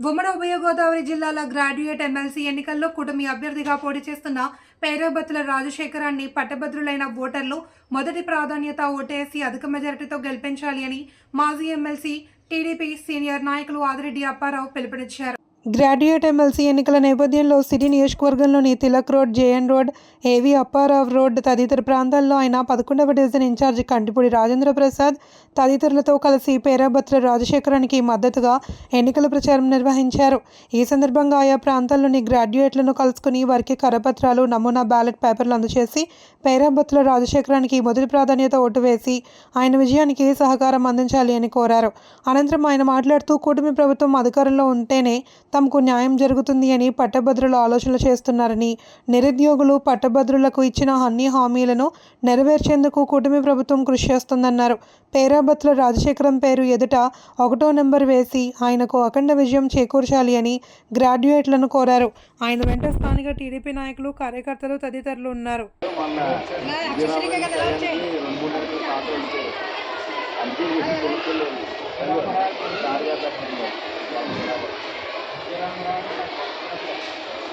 ఉమ్మడి ఉభయ గోదావరి జిల్లాల గ్రాడ్యుయేట్ ఎమ్మెల్సీ ఎన్నికల్లో కూటమి అభ్యర్థిగా పోటీ చేస్తున్న పేరబత్తుల రాజశేఖరాన్ని పట్టభద్రులైన ఓటర్లు మొదటి ప్రాధాన్యత ఓటేసి అధిక మెజారిటీతో గెలిపించాలి అని మాజీ ఎమ్మెల్సీ టీడీపీ సీనియర్ నాయకులు ఆదిరెడ్డి అప్పారావు పిలుపునిచ్చారు. గ్రాడ్యుయేట్ ఎమ్మెల్సీ ఎన్నికల నేపథ్యంలో సిటీ నియోజకవర్గంలోని తిలక్ రోడ్ జేఎన్ రోడ్ ఏవి అప్పారావు రోడ్ తదితర ప్రాంతాల్లో ఆయన పదకొండవ డివిజన్ ఇన్ఛార్జి కంటిపూడి రాజేంద్ర ప్రసాద్ తదితరులతో కలిసి పేరాభద్ర రాజశేఖరానికి మద్దతుగా ఎన్నికల ప్రచారం నిర్వహించారు. ఈ సందర్భంగా ఆయా ప్రాంతాల్లోని గ్రాడ్యుయేట్లను కలుసుకుని వారికి కరపత్రాలు నమూనా బ్యాలెట్ పేపర్లు అందజేసి పేరాభత్ర రాజశేఖరానికి మొదటి ప్రాధాన్యత ఓటు వేసి ఆయన విజయానికి సహకారం అందించాలి అని కోరారు. అనంతరం ఆయన మాట్లాడుతూ కూటమి ప్రభుత్వం అధికారంలో ఉంటేనే తమకు న్యాయం జరుగుతుంది అని పట్టభద్రులు ఆలోచనలు చేస్తున్నారని నిరుద్యోగులు పట్టభద్రులకు ఇచ్చిన అన్ని హామీలను నెరవేర్చేందుకు కూటమి ప్రభుత్వం కృషి చేస్తుందన్నారు. పేరాబత్తుల రాజశేఖరం పేరు ఎదుట ఒకటో నెంబర్ వేసి ఆయనకు అఖండ విజయం చేకూర్చాలి అని గ్రాడ్యుయేట్లను కోరారు. ఆయన వెంట స్థానిక టీడీపీ నాయకులు కార్యకర్తలు తదితరులు ఉన్నారు.